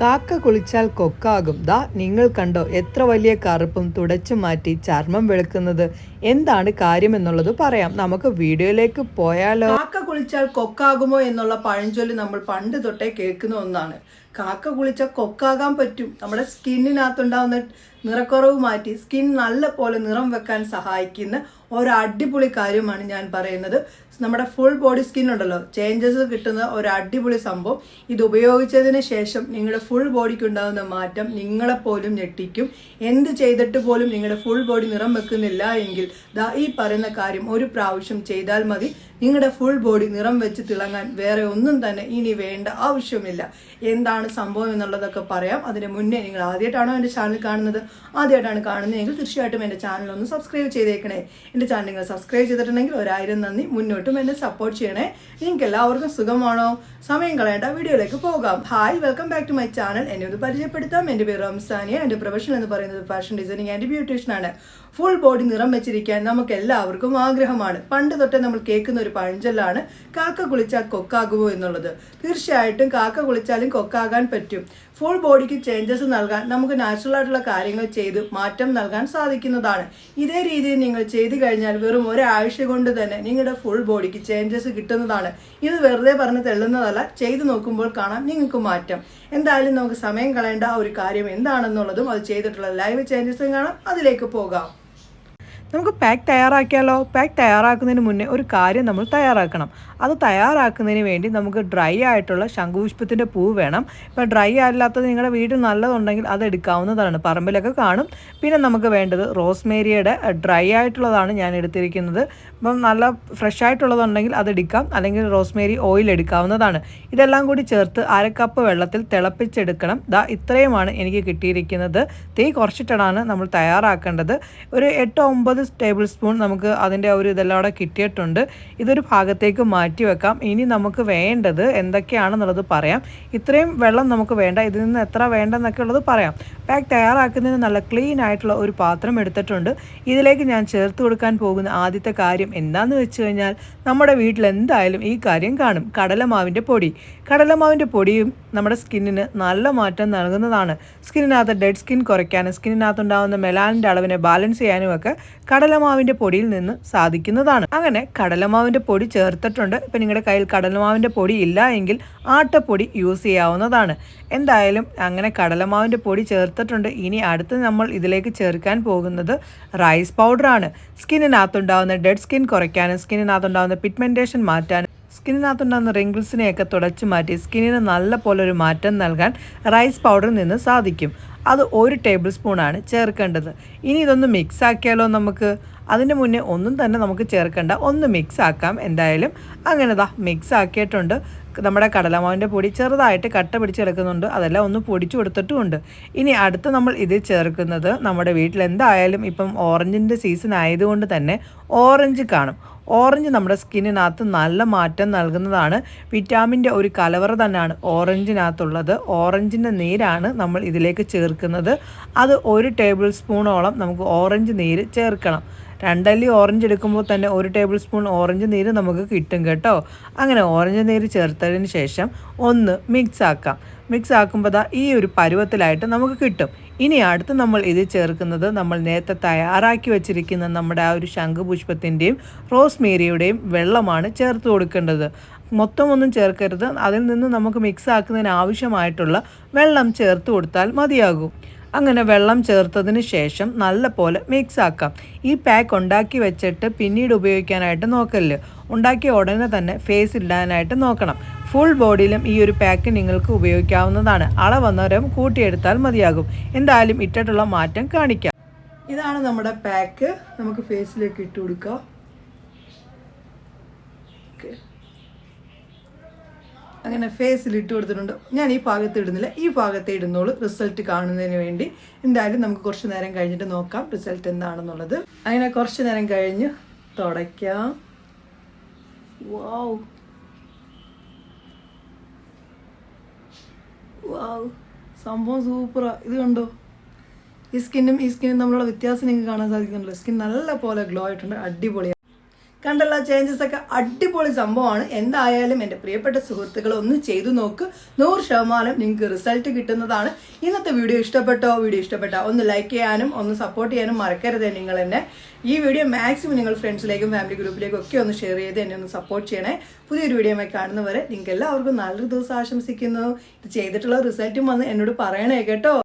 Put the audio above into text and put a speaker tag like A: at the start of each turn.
A: കാക്ക കുളിച്ചാൽ കൊക്കാകും. ദാ നിങ്ങൾ കണ്ടോ എത്ര വലിയ കറുപ്പും തുടച്ചു മാറ്റി ചർമ്മം വെളുക്കുന്നത്. എന്താണ് കാര്യം എന്നുള്ളത് പറയാം. നമുക്ക് വീഡിയോയിലേക്ക് പോയാലോ? കാക്ക കുളിച്ചാൽ കൊക്കാകുമോ എന്നുള്ള പഴഞ്ചൊല്ലി നമ്മൾ പണ്ട് തൊട്ടേ കേൾക്കുന്ന ഒന്നാണ്. കാക്ക കുളിച്ചാൽ കൊക്കാകാൻ പറ്റും. നമ്മുടെ സ്കിന്നിനകത്തുണ്ടാവുന്ന നിറക്കുറവ് മാറ്റി സ്കിൻ നല്ല പോലെ നിറം വെക്കാൻ സഹായിക്കുന്ന ഒരു അടിപൊളി കാര്യമാണ് ഞാൻ പറയുന്നത്. നമ്മുടെ ഫുൾ ബോഡി സ്കിൻ ഉണ്ടല്ലോ. ചേഞ്ചസ് കിട്ടുന്ന ഒരു അടിപൊളി സംഭവം. ഇത് ഉപയോഗിച്ചതിന് ശേഷം നിങ്ങളുടെ ഫുൾ ബോഡിക്ക് ഉണ്ടാകുന്ന മാറ്റം നിങ്ങളെ പോലും ഞെട്ടിക്കും. എന്ത് ചെയ്തിട്ട് പോലും നിങ്ങളുടെ ഫുൾ ബോഡി നിറം വെക്കുന്നില്ല എങ്കിൽ ദാ ഈ പറയുന്ന കാര്യം ഒരു പ്രാവശ്യം ചെയ്താൽ മതി. നിങ്ങളുടെ ഫുൾ ബോഡി നിറം വെച്ച് തിളങ്ങാൻ വേറെ ഒന്നും തന്നെ ഇനി വേണ്ട ആവശ്യമില്ല. എന്താണ് സംഭവം എന്നുള്ളതൊക്കെ പറയാം. അതിന് മുന്നേ നിങ്ങൾ ആദ്യമായിട്ടാണോ എന്റെ ചാനൽ കാണുന്നത്? ആദ്യമായിട്ടാണ് കാണുന്നതെങ്കിൽ തീർച്ചയായിട്ടും എന്റെ ചാനൽ ഒന്ന് സബ്സ്ക്രൈബ് ചെയ്തേക്കണേ. എന്റെ ചാനൽ നിങ്ങൾ സബ്സ്ക്രൈബ് ചെയ്തിട്ടുണ്ടെങ്കിൽ ഒരായിരം നന്ദി. മുന്നോട്ടും എന്നെ സപ്പോർട്ട് ചെയ്യണേ. നിങ്ങൾക്ക് എല്ലാവർക്കും സുഖമാണോ? സമയം കളയേണ്ട വീഡിയോയിലേക്ക് പോകാം. Hi welcome back to my channel എന്നെ ഒന്ന് പരിചയപ്പെടുത്താം. എന്റെ പേര് റംസാനിയ. എന്റെ പ്രൊഫഷൻ എന്ന് പറയുന്നത് ഫാഷൻ ഡിസൈനിങ് ആൻഡ് ബ്യൂട്ടീഷ്യൻ ആണ്. ഫുൾ ബോഡി നിറം വെച്ചിരിക്കാൻ നമുക്ക് എല്ലാവർക്കും ആഗ്രഹമാണ്. പണ്ട് തൊട്ടേ നമ്മൾ കേൾക്കുന്ന ഒരു പഴഞ്ചൊല്ലാണ് കാക്ക കുളിച്ചാൽ കൊക്കാകുമോ എന്നുള്ളത്. തീർച്ചയായിട്ടും കാക്ക കുളിച്ചാലും കൊക്കാകാൻ പറ്റും. ഫുൾ ബോഡിക്ക് ചേഞ്ചസ് നൽകാൻ നമുക്ക് നാച്ചുറൽ ആയിട്ടുള്ള കാര്യങ്ങൾ ചെയ്ത് മാറ്റം നൽകാൻ സാധിക്കുന്നതാണ്. ഇതേ രീതിയിൽ നിങ്ങൾ ചെയ്തു കഴിഞ്ഞാൽ വെറും ഒരാഴ്ച കൊണ്ട് തന്നെ നിങ്ങളുടെ ഫുൾ ബോഡിക്ക് ചേഞ്ചസ് കിട്ടുന്നതാണ്. ഇത് വെറുതെ പറഞ്ഞ് തെള്ളുന്നതല്ല ചെയ്തു നോക്കുമ്പോൾ കാണാം നിങ്ങൾക്ക് മാറ്റം. എന്തായാലും നമുക്ക് സമയം കളയേണ്ട ആ ഒരു കാര്യം എന്താണെന്നുള്ളതും അത് ചെയ്തിട്ടുള്ള ലൈവ് ചേഞ്ചസും കാണാം. അതിലേക്ക് പോകാം. നമുക്ക് പാക്ക് തയ്യാറാക്കിയാലോ? പാക്ക് തയ്യാറാക്കുന്നതിന് മുന്നേ ഒരു കാര്യം നമ്മൾ തയ്യാറാക്കണം. അത് തയ്യാറാക്കുന്നതിന് വേണ്ടി നമുക്ക് ഡ്രൈ ആയിട്ടുള്ള ശംഖുപുഷ്പത്തിന്റെ പൂ വേണം. ഇപ്പോൾ ഡ്രൈ അല്ലാത്തത് നിങ്ങളുടെ വീട്ടിൽ നല്ലതുണ്ടെങ്കിൽ അത് എടുക്കാവുന്നതാണ്. പറമ്പിലൊക്കെ കാണും. പിന്നെ നമുക്ക് വേണ്ടത് റോസ്മേരിയുടെ ഡ്രൈ ആയിട്ടുള്ളതാണ് ഞാൻ എടുത്തിരിക്കുന്നത്. ഇപ്പം നല്ല ഫ്രഷ് ആയിട്ടുള്ളതുണ്ടെങ്കിൽ അത് എടുക്കാം. അല്ലെങ്കിൽ റോസ്മേരി ഓയിൽ എടുക്കാവുന്നതാണ്. ഇതെല്ലാം കൂടി ചേർത്ത് അര കപ്പ് വെള്ളത്തിൽ തിളപ്പിച്ചെടുക്കണം. ദാ ഇത്രയുമാണ് എനിക്ക് കിട്ടിയിരിക്കുന്നത്. തീ കുറച്ചിട്ടാണ് നമ്മൾ തയ്യാറാക്കേണ്ടത്. ഒരു എട്ടോ ഒമ്പത് ടേബിൾ സ്പൂൺ നമുക്ക് അതിന്റെ ഒരു ഇതെല്ലാം കൂടെ കിട്ടിയിട്ടുണ്ട്. ഇതൊരു ഭാഗത്തേക്ക് മാറ്റി വെക്കാം. ഇനി നമുക്ക് വേണ്ടത് എന്തൊക്കെയാണെന്നുള്ളത് പറയാം. ഇത്രയും വെള്ളം നമുക്ക് വേണ്ട. ഇതിൽ നിന്ന് എത്ര വേണ്ടെന്നൊക്കെ ഉള്ളത് പറയാം. പാക്ക് തയ്യാറാക്കുന്നതിന് നല്ല ക്ലീൻ ആയിട്ടുള്ള ഒരു പാത്രം എടുത്തിട്ടുണ്ട്. ഇതിലേക്ക് ഞാൻ ചേർത്ത് കൊടുക്കാൻ പോകുന്ന ആദ്യത്തെ കാര്യം എന്താണെന്ന് വെച്ച് കഴിഞ്ഞാൽ നമ്മുടെ വീട്ടിൽ എന്തായാലും ഈ കാര്യം കാണും. കടലമാവിന്റെ പൊടി. കടലമാവിന്റെ പൊടിയും നമ്മുടെ സ്കിന്നിന് നല്ല മാറ്റം നൽകുന്നതാണ്. സ്കിന്നിനകത്ത് ഡെഡ് സ്കിൻ കുറയ്ക്കാനും സ്കിന്നിനകത്തുണ്ടാകുന്ന മെലാനിന്റെ അളവിനെ ബാലൻസ് ചെയ്യാനും ഒക്കെ കടലമാവിന്റെ പൊടിയിൽ നിന്ന് സാധിക്കുന്നതാണ്. അങ്ങനെ കടലമാവിന്റെ പൊടി ചേർത്തിട്ടുണ്ട്. ഇപ്പം നിങ്ങളുടെ കയ്യിൽ കടലമാവിന്റെ പൊടി ഇല്ല എങ്കിൽ ആട്ടപ്പൊടി യൂസ് ചെയ്യാവുന്നതാണ്. എന്തായാലും അങ്ങനെ കടലമാവിന്റെ പൊടി ചേർത്തിട്ടുണ്ട്. ഇനി അടുത്ത് നമ്മൾ ഇതിലേക്ക് ചേർക്കാൻ പോകുന്നത് റൈസ് പൗഡറാണ്. സ്കിന്നിനകത്തുണ്ടാകുന്ന ഡെഡ് സ്കിൻ കുറയ്ക്കാനും സ്കിന്നിനകത്തുണ്ടാകുന്ന പിഗ്മെന്റേഷൻ മാറ്റാനും സ്കിന്നിനകത്തുണ്ടാകുന്ന റിങ്കിൾസിനെയൊക്കെ തുടച്ചു മാറ്റി സ്കിന്നിന് നല്ല പോലെ ഒരു മാറ്റം നൽകാൻ റൈസ് പൗഡറിൽ നിന്ന് സാധിക്കും. അത് ഒരു ടേബിൾ സ്പൂണാണ് ചേർക്കേണ്ടത്. ഇനി ഇതൊന്ന് മിക്സ് ആക്കിയാലോ നമുക്ക്? അതിന് മുന്നേ ഒന്നും തന്നെ നമുക്ക് ചേർക്കേണ്ട. ഒന്ന് മിക്സ് ആക്കാം എന്തായാലും. അങ്ങനെ ദാ മിക്സ് ആക്കിയിട്ടുണ്ട്. നമ്മുടെ കടലമാവിന്റെ പൊടി ചെറുതായിട്ട് കട്ട പിടിച്ച് കിടക്കുന്നുണ്ട് അതെല്ലാം ഒന്ന് പൊടിച്ചു കൊടുത്തിട്ടുമുണ്ട്. ഇനി അടുത്ത് നമ്മൾ ഇത് ചേർക്കുന്നത് നമ്മുടെ വീട്ടിൽ എന്തായാലും ഇപ്പം ഓറഞ്ചിന്റെ സീസൺ ആയതുകൊണ്ട് തന്നെ ഓറഞ്ച് കാണും. ഓറഞ്ച് നമ്മുടെ സ്കിന്നിനകത്ത് നല്ല മാറ്റം നൽകുന്നതാണ്. വിറ്റാമിന്റെ ഒരു കലവറ തന്നെയാണ് ഓറഞ്ചിനകത്തുള്ളത്. ഓറഞ്ചിന്റെ നീരാണ് നമ്മൾ ഇതിലേക്ക് ചേർക്കുന്നത്. അത് ഒരു ടേബിൾ സ്പൂണോളം നമുക്ക് ഓറഞ്ച് നീര് ചേർക്കണം. രണ്ടല്ലി ഓറഞ്ച് എടുക്കുമ്പോൾ തന്നെ ഒരു ടേബിൾ സ്പൂൺ ഓറഞ്ച് നീര് നമുക്ക് കിട്ടും കേട്ടോ. അങ്ങനെ ഓറഞ്ച് നീര് ചേർത്തതിന് ശേഷം ഒന്ന് മിക്സ് ആക്കാം. മിക്സ് ആക്കുമ്പോൾ ദാ ഈ ഒരു പരുവത്തിലായിട്ട് നമുക്ക് കിട്ടും. ഇനി അടുത്ത് നമ്മൾ ഇത് ചേർക്കുന്നത് നമ്മൾ നേരത്തെ തയ്യാറാക്കി വെച്ചിരിക്കുന്ന നമ്മുടെ ആ ഒരു ശംഖുപുഷ്പത്തിന്റെയും റോസ്മേരിയുടെയും വെള്ളമാണ് ചേർത്ത് കൊടുക്കേണ്ടത്. മൊത്തം ഒന്നും ചേർക്കരുത്. അതിൽ നിന്ന് നമുക്ക് മിക്സ് ആക്കുന്നതിന് ആവശ്യമായിട്ടുള്ള വെള്ളം ചേർത്ത് കൊടുത്താൽ മതിയാകും. അങ്ങനെ വെള്ളം ചേർത്തതിന് ശേഷം നല്ല പോലെ മിക്സ് ആക്കാം. ഈ പാക്ക് ഉണ്ടാക്കി വെച്ചിട്ട് പിന്നീട് ഉപയോഗിക്കാനായിട്ട് നോക്കല്ല്. ഉണ്ടാക്കിയ ഉടനെ തന്നെ ഫേസ് ഇടാനായിട്ട് നോക്കണം. ഫുൾ ബോഡിയിലും ഈ ഒരു പാക്ക് നിങ്ങൾക്ക് ഉപയോഗിക്കാവുന്നതാണ്. അളവന്നേരം കൂട്ടിയെടുത്താൽ മതിയാകും. എന്തായാലും ഇട്ടിട്ടുള്ള മാറ്റം കാണിക്കാം. ഇതാണ് നമ്മുടെ പാക്ക് നമുക്ക് ഫേസിലേക്ക് ഇട്ട് കൊടുക്കാം. അങ്ങനെ ഫേസിൽ ഇട്ട് കൊടുത്തിട്ടുണ്ട്. ഞാൻ ഈ ഭാഗത്ത് ഇടുന്നില്ല. ഈ ഭാഗത്തെ ഇടുന്നുള്ളൂ റിസൾട്ട് കാണുന്നതിന് വേണ്ടി. എന്തായാലും നമുക്ക് കുറച്ച് നേരം കഴിഞ്ഞിട്ട് നോക്കാം റിസൾട്ട് എന്താണെന്നുള്ളത്. അങ്ങനെ കുറച്ച് നേരം കഴിഞ്ഞ് തുടയ്ക്കാം. വാവ് സംഭവം സൂപ്പറാ ഇത് കണ്ടോ? ഈ സ്കിന്നും ഈ സ്കിന്നും തമ്മിലുള്ള വ്യത്യാസം നിങ്ങൾക്ക് കാണാൻ സാധിക്കുന്നുണ്ടല്ലോ. സ്കിൻ നല്ല പോലെ ഗ്ലോ ആയിട്ടുണ്ട്. അടിപൊളിയാണ് കണ്ടല്ലോ ചേഞ്ചസ് ഒക്കെ അടിപൊളി സംഭവമാണ്. എന്തായാലും എന്റെ പ്രിയപ്പെട്ട സുഹൃത്തുക്കൾ ഒന്ന് ചെയ്തു നോക്ക്. നൂറ് ശതമാനം നിങ്ങൾക്ക് റിസൾട്ട് കിട്ടുന്നതാണ്. ഇന്നത്തെ വീഡിയോ ഇഷ്ടപ്പെട്ടോ? വീഡിയോ ഇഷ്ടപ്പെട്ടോ ഒന്ന് ലൈക്ക് ചെയ്യാനും ഒന്ന് സപ്പോർട്ട് ചെയ്യാനും മറക്കരുത് നിങ്ങൾ എന്നെ. ഈ വീഡിയോ മാക്സിമം നിങ്ങൾ ഫ്രണ്ട്സിലേക്കും ഫാമിലി ഗ്രൂപ്പിലേക്കും ഒക്കെ ഒന്ന് ഷെയർ ചെയ്ത് എന്നെ ഒന്ന് സപ്പോർട്ട് ചെയ്യണേ. പുതിയൊരു വീഡിയോയുമായി കാണുന്നവരെ നിങ്ങൾക്ക് എല്ലാവർക്കും നല്ലൊരു ദിവസം ആശംസിക്കുന്നു. ഇത് ചെയ്തിട്ടുള്ള റിസൾട്ടും വന്ന് എന്നോട് പറയണേ കേട്ടോ.